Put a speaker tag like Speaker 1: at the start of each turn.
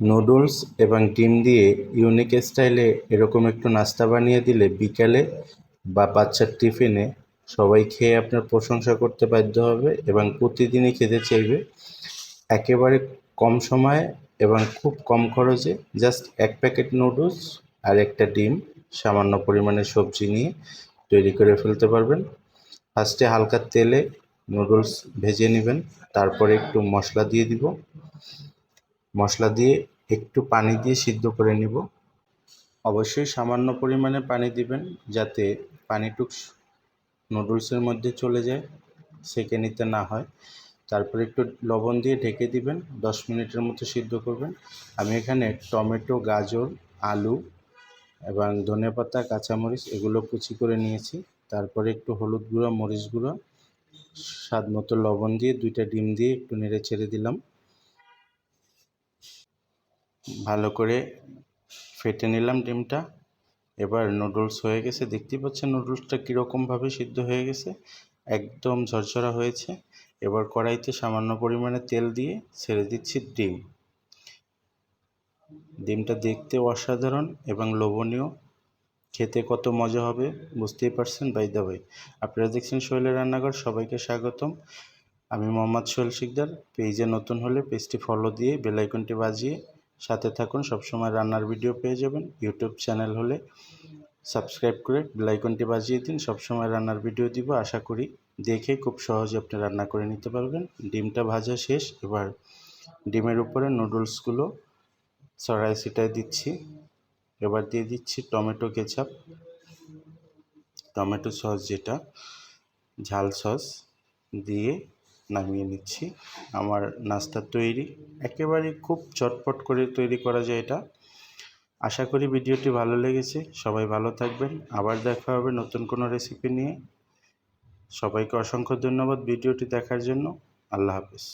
Speaker 1: Noodles এবং ডিম দিয়ে ইউনিক স্টাইলে এরকম একটু নাস্তা বানিয়ে দিলে বিকালে বা বাচ্চার টিফিনে সবাই খেয়ে আপনার প্রশংসা করতে বাধ্য হবে এবং প্রতিদিনই খেতে চাইবে। একেবারে কম সময়ে এবং খুব কম খরচে জাস্ট এক প্যাকেট নুডলস আর একটা ডিম সামান্য পরিমাণে সবজি নিয়ে তৈরি করে ফেলতে পারবেন। ফার্স্টে হালকা তেলে নুডলস ভেজে নেবেন, তারপরে একটু মশলা দিয়ে দিব। মশলা দিয়ে একটু পানি দিয়ে সিদ্ধ করে নিব। অবশ্যই সামান্য পরিমাণে পানি দিবেন যাতে পানিটুক নুডলসের মধ্যে চলে যায়, সেঁকে নিতে না হয়। তারপরে একটু লবণ দিয়ে ঢেকে দিবেন, দশ মিনিটের মতো সিদ্ধ করবেন। আমি এখানে টমেটো, গাজর, আলু এবং ধনেপাতা, কাঁচামরিচ এগুলো কুচি করে নিয়েছি। তারপরে একটু হলুদ গুঁড়ো, মরিচ গুঁড়ো, স্বাদ মতো লবণ দিয়ে দুইটা ডিম দিয়ে একটু নেড়ে ছেড়ে দিলাম। ভালো করে ফেটে নিলাম ডিমটা। এবার নুডলস হয়ে গেছে। দেখতেই পাচ্ছেন নুডলসটা কীরকমভাবে সিদ্ধ হয়ে গেছে। একদম ঝরঝরা হয়েছে। এবার কড়াইতে সামান্য পরিমাণে তেল দিয়ে ছেড়ে দিচ্ছি ডিম। ডিমটা দেখতে অসাধারণ এবং লোভনীয়। খেতে কত মজা হবে বুঝতেই পারছেন? বাই দা ভাই আপনারা দেখছেন শৈলের রান্নাঘর, সবাইকে স্বাগতম। আমি মোহাম্মদ সোহেল শিকদার। পেজে নতুন হলে পেজটি ফলো দিয়ে বেলাইকনটি বাজিয়ে সাথে থাকুন, সবসময় রান্নার ভিডিও পেয়ে যাবেন। ইউটিউব চ্যানেল হলে সাবস্ক্রাইব করে বেলাইকনটি বাজিয়ে দিন। সবসময় রান্নার ভিডিও দিব। আশা করি দেখে খুব সহজে আপনি রান্না করে নিতে পারবেন। ডিমটা ভাজা শেষ। এবার ডিমের উপরে নুডলসগুলো ছড়াই ছিটাই দিচ্ছি। এবার দিয়ে দিচ্ছি টমেটো কেচাপ টমেটো সস যেটা, ঝাল সস দিয়ে নামিয়ে নিচ্ছি। আমার নাস্তা তৈরি। একেবারে খুব চটপট করে তৈরি করা যায় এটা। আশা করি ভিডিওটি ভালো লেগেছে। সবাই ভালো থাকবেন। আবার দেখা হবে নতুন কোনো রেসিপি নিয়ে। সবাইকে অসংখ্য ধন্যবাদ ভিডিওটি দেখার জন্য। আল্লাহ হাফেজ।